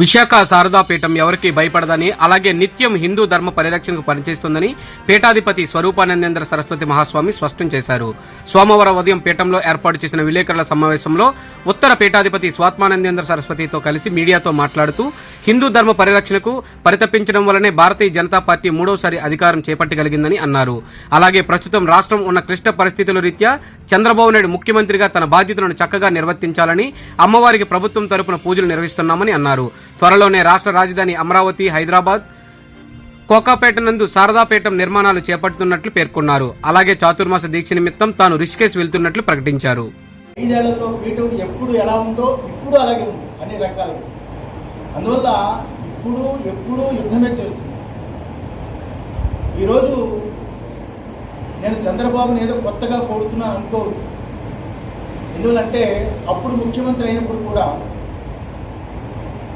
విశాఖ శారదాపీఠం ఎవరికి భయపడదని అలాగే నిత్యం హిందూ ధర్మ పరిరక్షణకు పనిచేస్తుందని పీఠాధిపతి స్వరూపానందేంద్ర సరస్వతి మహాస్వామి స్పష్టం చేశారు. సోమవారం ఉదయం పీఠంలో ఏర్పాటు చేసిన విలేకరుల సమావేశంలో ఉత్తర పీఠాధిపతి స్వాత్మానందేంద్ర సరస్వతితో కలిసి మీడియాతో మాట్లాడుతూ హిందూ ధర్మ పరిరక్షణకు పరితపించడం వల్లనే భారతీయ జనతా పార్టీ మూడోసారి అధికారం చేపట్టగలిగిందని అన్నారు. అలాగే ప్రస్తుతం రాష్ట్రం ఉన్న క్లిష్ట పరిస్థితుల రీత్యా చంద్రబాబు నాయుడు ముఖ్యమంత్రిగా తన బాధ్యతలను చక్కగా నిర్వర్తించాలని అమ్మవారికి ప్రభుత్వం తరపున పూజలు నిర్వహిస్తున్నామని అన్నారు. త్వరలోనే రాష్ట్ర రాజధాని అమరావతి హైదరాబాద్ కోకాపేట నందు శారదాపేటం నిర్మాణాలు చేపడుతున్నట్లు పేర్కొన్నారు. అలాగే చాతుర్మాస దీక్ష నిమిత్తం తాను రిషికేశ్ వెళ్తున్నట్లు ప్రకటించారు. ఐదేళ్ళలో పీఠం ఎప్పుడు ఎలా ఉందో ఇప్పుడు అలాగే ఉంది అన్ని రకాలుగా అందువల్ల ఇప్పుడు ఎప్పుడు యుద్ధమే చేస్తుంది. ఈరోజు నేను చంద్రబాబుని ఏదో కొత్తగా కోరుతున్నాను అనుకోవద్దు. ఎందువల్లంటే అప్పుడు ముఖ్యమంత్రి అయినప్పుడు కూడా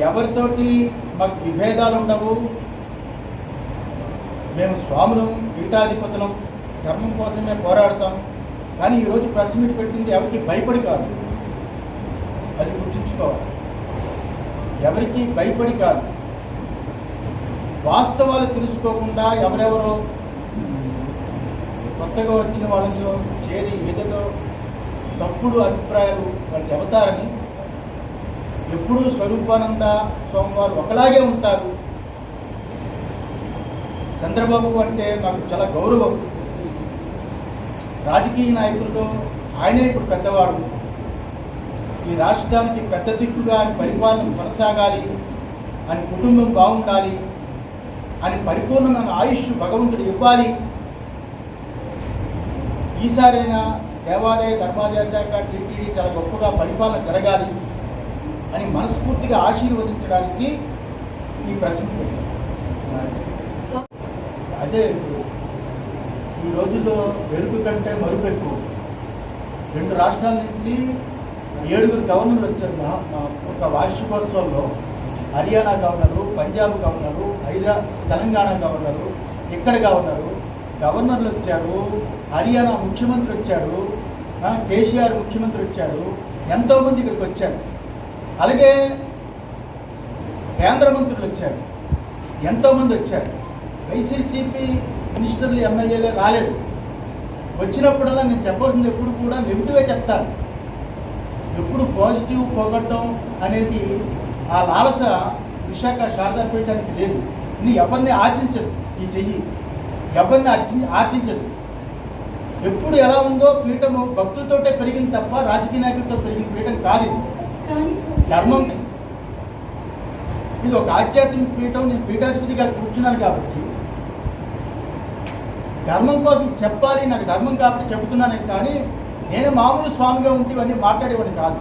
ఎవరితోటి మాకు విభేదాలు ఉండవు? మేము స్వాములం పీఠాధిపతులం ధర్మం కోసమే పోరాడతాం. కానీ ఈరోజు ప్రెస్ మీట్ పెట్టింది ఎవరికి భయపడి కాదు. అది గుర్తుంచుకోవాలి. ఎవరికి భయపడి కాదు. వాస్తవాలు తెలుసుకోకుండా ఎవరెవరో కొత్తగా వచ్చిన వాళ్ళతో చేరి ఏదో తప్పుడు అభిప్రాయాలు వాళ్ళు చెబుతారని ఎప్పుడూ స్వరూపానంద స్వామివారు ఒకలాగే ఉంటారు. చంద్రబాబు అంటే మాకు చాలా గౌరవం. రాజకీయ నాయకుల్లో ఆయనే ఇప్పుడు పెద్దవాడు. ఈ రాష్ట్రానికి పెద్ద దిక్కుగా పరిపాలన కొనసాగాలి అని కుటుంబం బాగుండాలి అని పరిపూర్ణమైన ఆయుష్ భగవంతుడు ఇవ్వాలి. ఈసారైనా దేవాలయ ధర్మాదాయ శాఖ టీటీడీ చాలా గొప్పగా పరిపాలన జరగాలి. అని మనస్ఫూర్తిగా ఆశీర్వదించడానికి ఈ ప్రశ్న అదే ఈ రోజుల్లో పెరుగు కంటే మరుపు ఎక్కువ. రెండు రాష్ట్రాల నుంచి ఏడుగురు గవర్నర్లు వచ్చారు. మా- ఒక వార్షికోత్సవంలో హర్యానా గవర్నరు పంజాబ్ గవర్నరు హైదరా తెలంగాణ గవర్నరు ఇక్కడ గవర్నరు గవర్నర్లు వచ్చారు హర్యానా ముఖ్యమంత్రి వచ్చాడు కేసీఆర్ ముఖ్యమంత్రి వచ్చాడు ఎంతోమంది ఇక్కడికి వచ్చారు. అలాగే కేంద్ర మంత్రులు వచ్చారు. ఎంతోమంది వచ్చారు. వైసీసీపీ మినిస్టర్లు ఎమ్మెల్యేలు రాలేదు. వచ్చినప్పుడల్లా నేను చెప్పాల్సింది ఎప్పుడు కూడా నెగిటివే చెప్తాను. ఎప్పుడు పాజిటివ్ పోగొట్టడం అనేది ఆ లాలస విశాఖ శారదాపీఠానికి లేదు. నీ ఎవరిని ఆశించదు ఈ చెయ్యి. ఎవరిని ఆర్చి ఆర్జించదు ఎప్పుడు ఎలా ఉందో పీఠము భక్తులతోటే పెరిగింది తప్ప రాజకీయ నాయకులతో పెరిగిన పీఠం కాదు ఇది. కానీ ధర్మం. ఇది ఒక ఆధ్యాత్మిక పీఠం నేను పీఠాధిపతిగా కూర్చున్నాను కాబట్టి. ధర్మం కోసం చెప్పాలి నాకు ధర్మం కాబట్టి చెబుతున్నాను కానీ నేను మామూలు స్వామిగా ఉంటే ఇవన్నీ మాట్లాడేవాడిని కాదు.